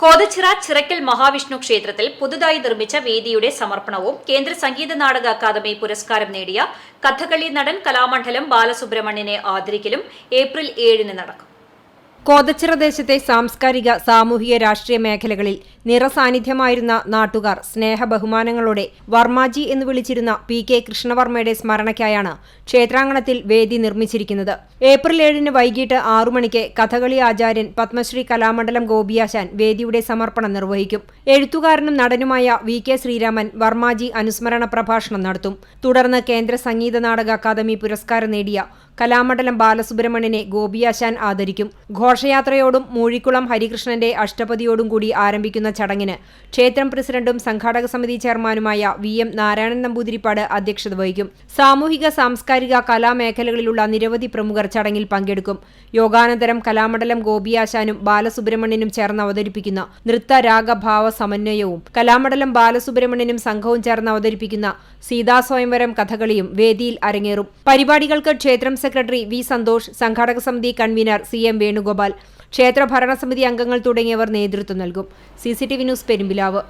കോതച്ചിറ ചിറക്കൽ മഹാവിഷ്ണു ക്ഷേത്രത്തിൽ പുതുതായി നിർമ്മിച്ച വേദിയുടെ സമർപ്പണവും കേന്ദ്ര സംഗീത നാടക അക്കാദമി പുരസ്കാരം നേടിയ കഥകളി നടൻ കലാമണ്ഡലം ബാലസുബ്രഹ്മണ്യനെ ആദരിക്കലും ഏപ്രിൽ ഏഴിന് നടക്കും. കോതച്ചിറ ദേശത്തെ സാംസ്കാരിക സാമൂഹിക രാഷ്ട്രീയ മേഖലകളിൽ നിറസാന്നിധ്യമായിരുന്ന നാട്ടുകാർ സ്നേഹ ബഹുമാനങ്ങളോടെ വർമാജി എന്ന് വിളിച്ചിരുന്ന പി കെ കൃഷ്ണവർമ്മയുടെ സ്മരണയ്ക്കായാണ് ക്ഷേത്രാങ്കണത്തിൽ വേദി നിർമ്മിച്ചിരിക്കുന്നത്. ഏപ്രിൽ ഏഴിന് വൈകിട്ട് ആറു മണിക്ക് കഥകളി ആചാര്യൻ പത്മശ്രീ കലാമണ്ഡലം ഗോപിയാശാൻ വേദിയുടെ സമർപ്പണം നിർവഹിക്കും. എഴുത്തുകാരനും നടനുമായ വി കെ ശ്രീരാമൻ വർമാജി അനുസ്മരണ പ്രഭാഷണം നടത്തും. തുടർന്ന് കേന്ദ്ര സംഗീത നാടക അക്കാദമി പുരസ്കാരം നേടിയ കലാമണ്ഡലം ബാലസുബ്രഹ്മണ്യനെ ഗോപിയാശാൻ ആദരിക്കും. ഘോഷയാത്രയോടും മൂഴിക്കുളം ഹരികൃഷ്ണന്റെ അഷ്ടപതിയോടും കൂടി ആരംഭിക്കുന്ന ചടങ്ങിന്. ക്ഷേത്രം പ്രസിഡന്റും സംഘാടക സമിതി ചെയർമാനുമായ വി എം നാരായണൻ നമ്പൂതിരിപ്പാട് അധ്യക്ഷത വഹിക്കും. സാമൂഹിക സാംസ്കാരിക കലാമേഖലകളിലുള്ള നിരവധി പ്രമുഖർ ചടങ്ങിൽ പങ്കെടുക്കും. യോഗാനന്തരം കലാമണ്ഡലം ഗോപിയാശാനും ബാലസുബ്രഹ്മണ്യനും ചേർന്ന് അവതരിപ്പിക്കുന്ന നൃത്ത രാഗഭാവ സമന്വയവും കലാമണ്ഡലം ബാലസുബ്രഹ്മണ്യനും സംഘവും ചേർന്ന് അവതരിപ്പിക്കുന്ന സീതാസ്വയംവരം കഥകളിയും വേദിയിൽ അരങ്ങേറും. പരിപാടികൾക്ക് ക്ഷേത്രം സെക്രട്ടറി വി സന്തോഷ് സംഘാടക സമിതി കൺവീനർ സി എം വേണുഗോപാൽ ക്ഷേത്ര ഭരണസമിതി അംഗങ്ങൾ തുടങ്ങിയവർ നേതൃത്വം നൽകും. C news Perumpilavu.